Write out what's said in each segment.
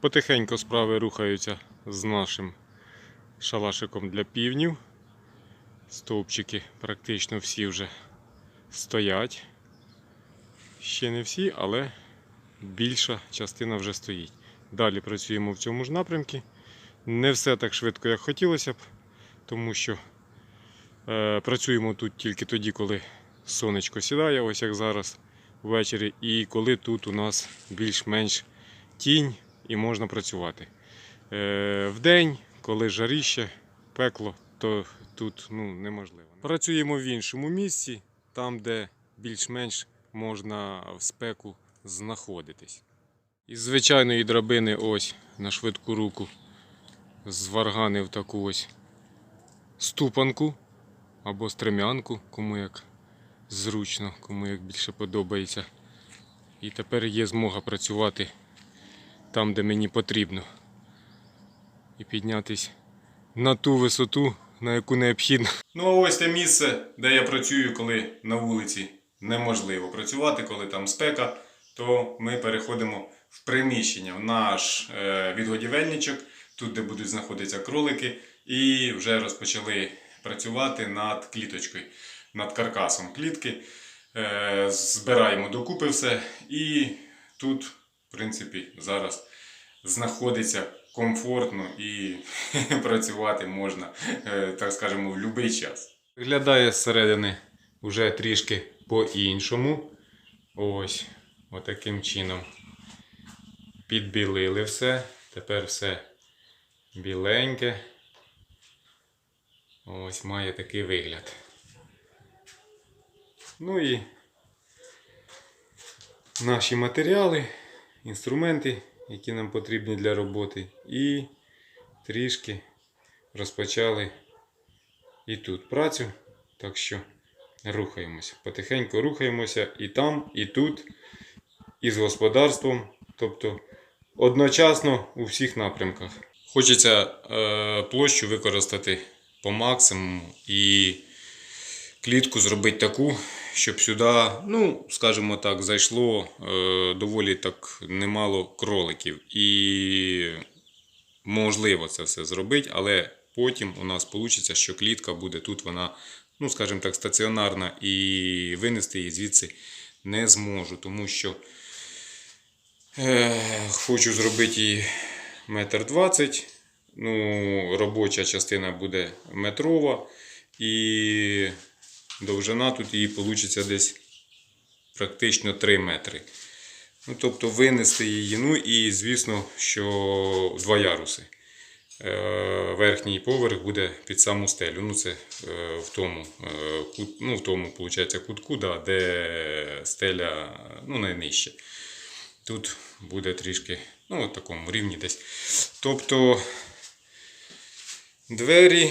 Потихеньку справи рухаються з нашим шалашиком для півнів. Стовпчики практично всі вже стоять. Ще не всі, але більша частина вже стоїть. Далі працюємо в цьому ж напрямку. Не все так швидко, як хотілося б, тому що е, працюємо тут тільки тоді, коли сонечко сідає, ось як зараз ввечері, і коли тут у нас більш-менш тінь і можна працювати. Е, вдень, коли жаріще, пекло, то тут ну, неможливо. Працюємо в іншому місці, там, де більш-менш можна в спеку знаходитись. Із звичайної драбини ось на швидку руку зварганив таку ось ступанку або стремянку, кому як зручно, кому як більше подобається. І тепер є змога працювати там, де мені потрібно. І піднятись на ту висоту, на яку необхідно. Ну а ось те місце, де я працюю, коли на вулиці неможливо працювати, коли там спека, то ми переходимо в приміщення, в наш е, відгодівельничок, тут, де будуть знаходитися кролики, і вже розпочали працювати над кліточкою, над каркасом клітки. Е, збираємо докупи все. І тут, в принципі, зараз знаходиться комфортно і працювати можна, е, так скажемо, в будь-який час. Виглядає зсередини вже трішки по-іншому. Ось, отаким чином. Підбілили все. Тепер все біленьке. Ось має такий вигляд. Ну і наші матеріали, інструменти, які нам потрібні для роботи. І трішки розпочали і тут працю. Так що рухаємося. Потихеньку рухаємося і там, і тут, і з господарством. Тобто одночасно у всіх напрямках. Хочеться е, площу використати по максимуму і клітку зробити таку, щоб сюди, ну, скажімо так, зайшло е, доволі так немало кроликів. І можливо це все зробити, але потім у нас вийде, що клітка буде тут, вона, ну, скажімо так, стаціонарна, і винести її звідси не зможу, тому що е, хочу зробити її метр двадцять. Ну, робоча частина буде метрова, і довжина тут її вийде десь практично 3 метри. Ну, тобто винести її. Ну і звісно, що два яруси. Е, Верхній поверх буде під саму стелю. Ну, це е, в тому, е, ну, в тому кутку, да, де стеля ну, найнижче. Тут буде трішки ну, в такому рівні десь. Тобто двері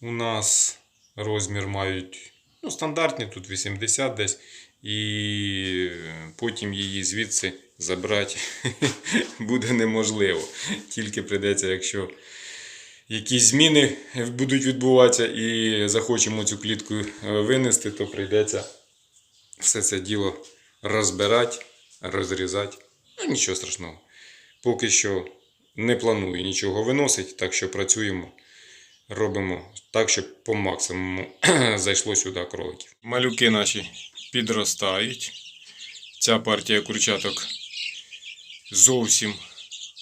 у нас розмір мають ну, стандартні, тут 80 десь. І потім її звідси забрати буде неможливо. Тільки прийдеться, якщо якісь зміни будуть відбуватися і захочемо цю клітку е, винести, то прийдеться все це діло розбирати, розрізати. Ну, нічого страшного. Поки що не планую нічого виносити, так що працюємо. Робимо так, щоб по максимуму зайшло сюди кроликів. Малюки наші підростають. Ця партія курчаток зовсім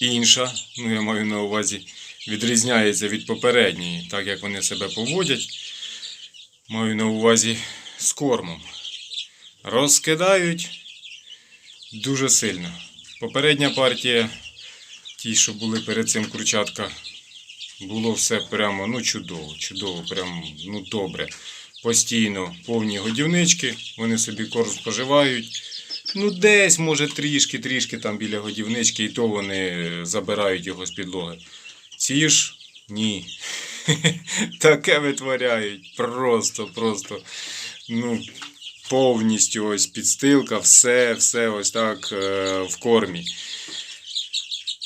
інша. Ну, я маю на увазі, відрізняється від попередньої, так як вони себе поводять. Маю на увазі з кормом. Розкидають дуже сильно. Попередня партія, ті, що були перед цим курчатка, було все прямо ну, чудово, чудово, прям ну, добре. Постійно повні годівнички, вони собі корм споживають. Ну, десь, може, трішки, трішки там біля годівнички, і то вони забирають його з підлоги. Ці ж ні. Таке витворяють. Просто, просто. Ну, повністю ось підстилка, все, все ось так е, в кормі.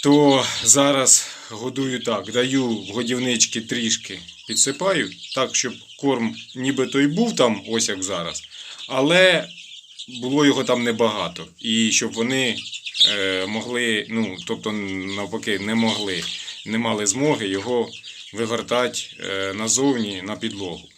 То зараз годую так, даю в годівнички трішки підсипаю, так, щоб корм нібито і був там, ось як зараз, але було його там небагато. І щоб вони е, могли, ну тобто навпаки, не могли, не мали змоги його вигортати е, назовні на підлогу.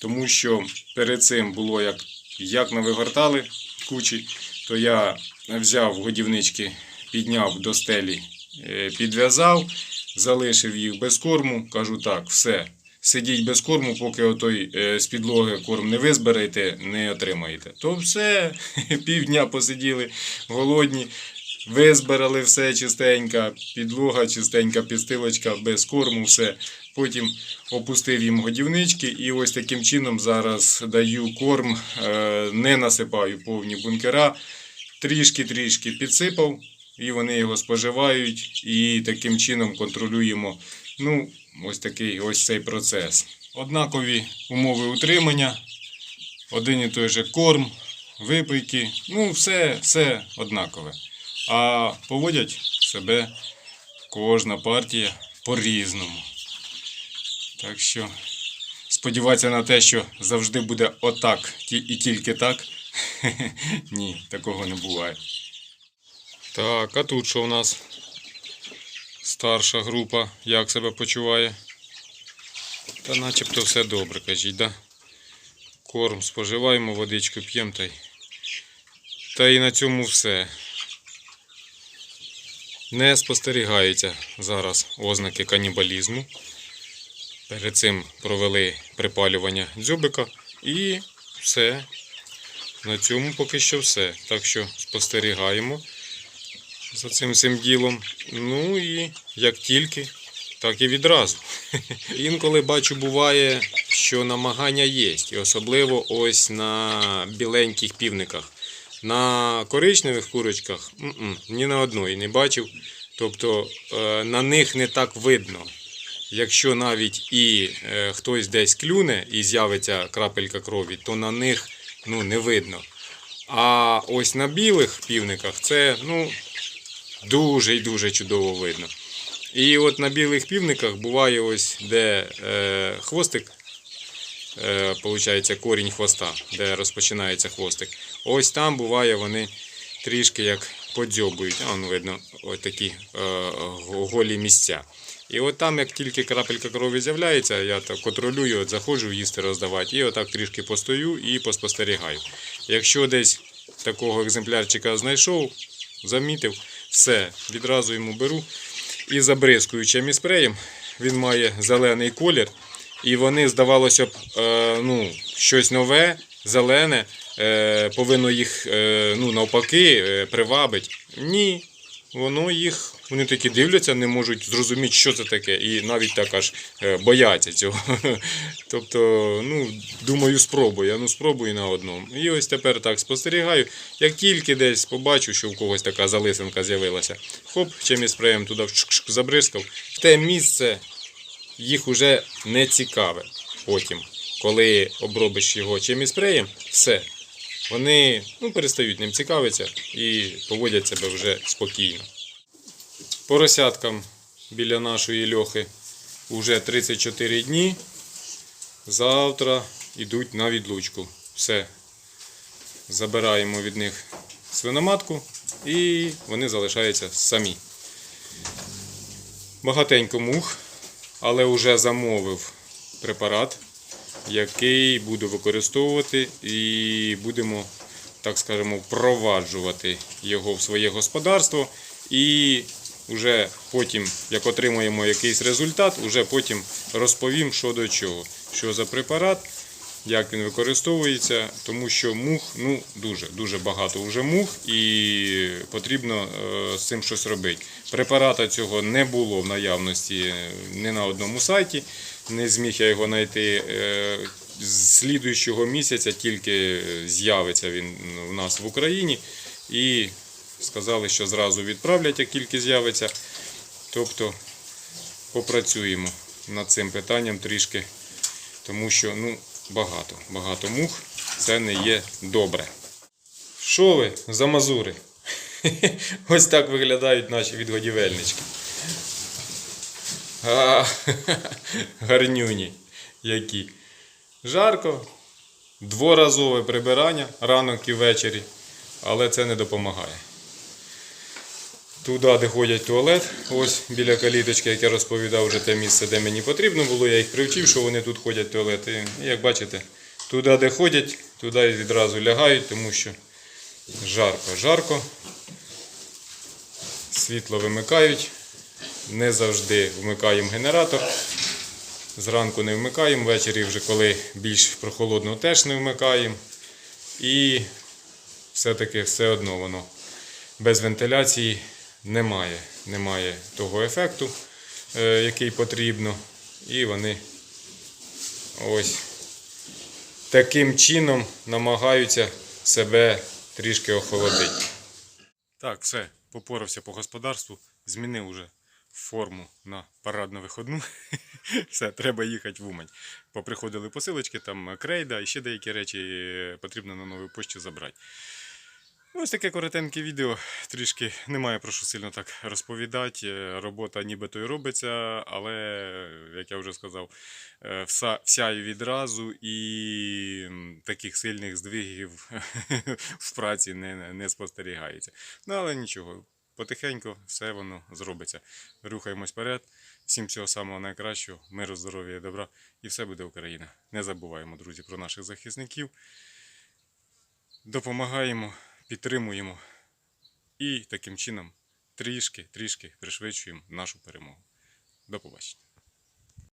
Тому що перед цим було як, як ми вигортали кучі, то я взяв годівнички, підняв до стелі, е, підв'язав, залишив їх без корму. Кажу так, все. Сидіть без корму, поки отой е, з підлоги корм не визберете, не отримаєте. То все, півдня посиділи голодні, визбирали все чистенько, підлога чистенька, підстилочка без корму, все. Потім опустив їм годівнички і ось таким чином зараз даю корм, е, не насипаю повні бункера, трішки-трішки підсипав, і вони його споживають, і таким чином контролюємо. Ну, ось такий ось цей процес. Однакові умови утримання, один і той же корм, випийки, ну все, все однакове. А поводять себе кожна партія по-різному. Так що сподіватися на те, що завжди буде отак і тільки так. Ні, такого не буває. Так, а тут що у нас? Старша група, як себе почуває? Та начебто все добре, кажіть, да? Корм споживаємо, водичку п'ємо та й. Та і на цьому все. Не спостерігаються зараз ознаки канібалізму. Перед цим провели припалювання дзьобика і все. На цьому поки що все. Так що спостерігаємо за цим всім ділом. Ну і як тільки, так і відразу. Інколи бачу, буває, що намагання є. І особливо ось на біленьких півниках. На коричневих курочках м-м, ні на одної не бачив. Тобто е, на них не так видно. Якщо навіть і е, хтось десь клюне і з'явиться крапелька крові, то на них ну, не видно. А ось на білих півниках це ну, дуже і дуже чудово видно. І от на білих півниках буває ось де е, хвостик, е, корінь хвоста, де розпочинається хвостик. Ось там буває вони трішки як подзьобують. А, ну, видно, ось такі е, голі місця. І от там, як тільки крапелька крові з'являється, я так контролюю, от заходжу їсти роздавати. І отак трішки постою і поспостерігаю. Якщо десь такого екземплярчика знайшов, замітив, все, відразу йому беру і забризкую чеміспреєм. Він має зелений колір. І вони, здавалося б, е, ну, щось нове, зелене, е, повинно їх е, ну, навпаки привабити. Ні, воно їх, вони такі дивляться, не можуть зрозуміти, що це таке, і навіть так аж е, бояться цього. Тобто, ну, думаю, спробую, а ну спробую на одному. І ось тепер так спостерігаю. Як тільки десь побачу, що в когось така залисинка з'явилася, хоп, чимось спреєм туди забризкав. Те місце їх уже не цікаве потім. Коли обробиш його чимось спреєм, все. Вони ну, перестають ним цікавитися і поводять себе вже спокійно. Поросяткам біля нашої льохи вже 34 дні. Завтра йдуть на відлучку. Все. Забираємо від них свиноматку і вони залишаються самі. Багатенько мух, але вже замовив препарат, який буду використовувати і будемо, так скажемо, впроваджувати його в своє господарство. І вже потім, як отримаємо якийсь результат, вже потім розповім, що до чого, що за препарат, як він використовується, тому що мух ну дуже дуже багато вже мух, і потрібно е, з цим щось робити. Препарата цього не було в наявності е, ні на одному сайті. Не зміг я його знайти. Е, З слідуючого місяця тільки з'явиться він у нас в Україні. І сказали, що зразу відправлять, як тільки з'явиться. Тобто попрацюємо над цим питанням трішки, тому що ну, багато, багато мух. Це не є добре. Що ви за мазури? Ось так виглядають наші відгодівельнички. А, гарнюні які. Жарко, дворазове прибирання ранок і ввечері, але це не допомагає. туди, де ходять туалет, ось біля каліточки, як я розповідав, вже те місце, де мені потрібно було. Я їх привчив, що вони тут ходять в туалет. І як бачите, туди, де ходять, туди відразу лягають, тому що жарко, жарко. Світло вимикають. Не завжди вмикаємо генератор. Зранку не вмикаємо, ввечері вже коли більш прохолодно теж не вмикаємо. І все-таки все одно воно без вентиляції немає. Немає того ефекту, е, який потрібно. І вони ось таким чином намагаються себе трішки охолодити. Так, все, попорався по господарству, змінив уже форму на парадну виходну. Все, треба їхати в Умань. Поприходили посилочки, там крейда і ще деякі речі е, потрібно на нову почту забрати. Ось таке коротеньке відео. Трішки немає про що сильно так розповідати. Е, Робота нібито і робиться, але, як я вже сказав, е, вся, вся і відразу і таких сильних здвигів в праці не, не спостерігається. Ну, але нічого, потихеньку все воно зробиться. Рухаємось вперед. Всім всього самого найкращого, миру, здоров'я і добра, і все буде Україна. Не забуваємо, друзі, про наших захисників. Допомагаємо, підтримуємо і таким чином трішки, трішки пришвидшуємо нашу перемогу. До побачення.